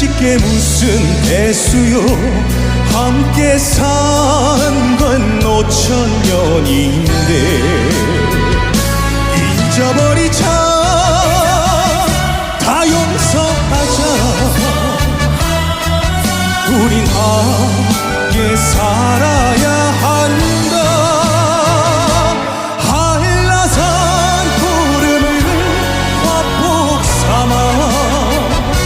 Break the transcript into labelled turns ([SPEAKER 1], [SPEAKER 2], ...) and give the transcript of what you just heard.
[SPEAKER 1] 쉽게 무슨 대수요. 함께 산 건 오천 년인데 잊어버리자. 다 용서하자. 우린 아